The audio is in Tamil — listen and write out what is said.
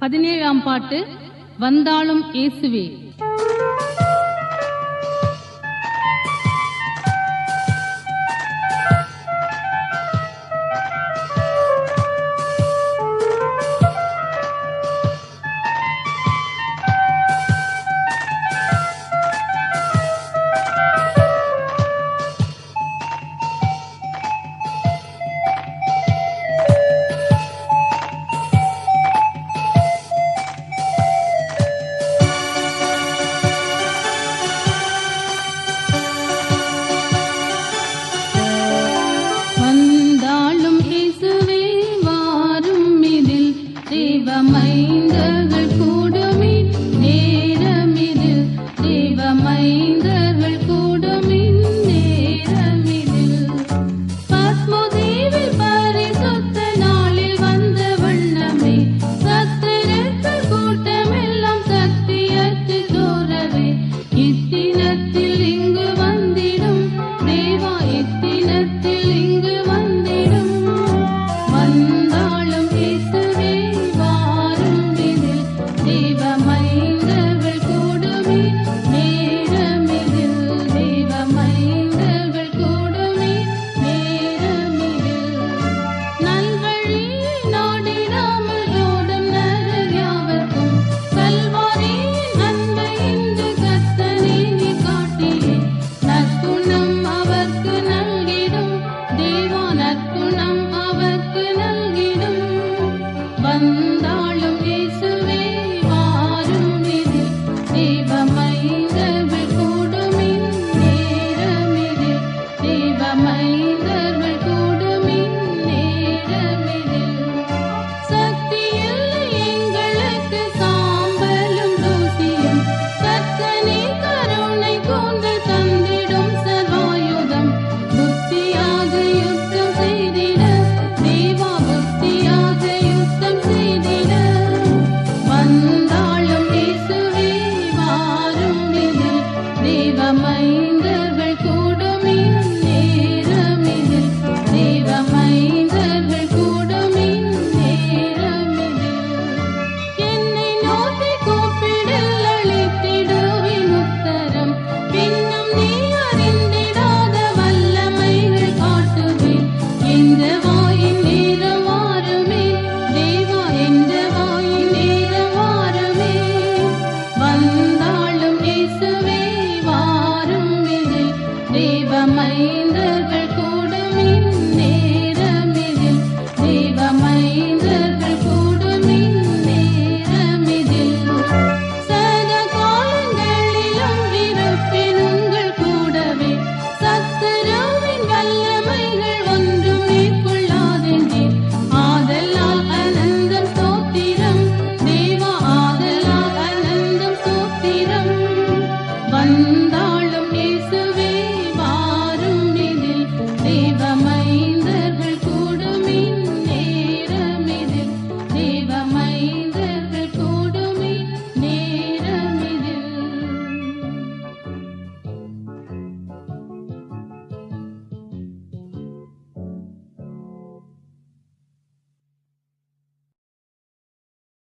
பதினேழாம் பாட்டு வந்தாலும் இயேசுவே வந்தவள் கூட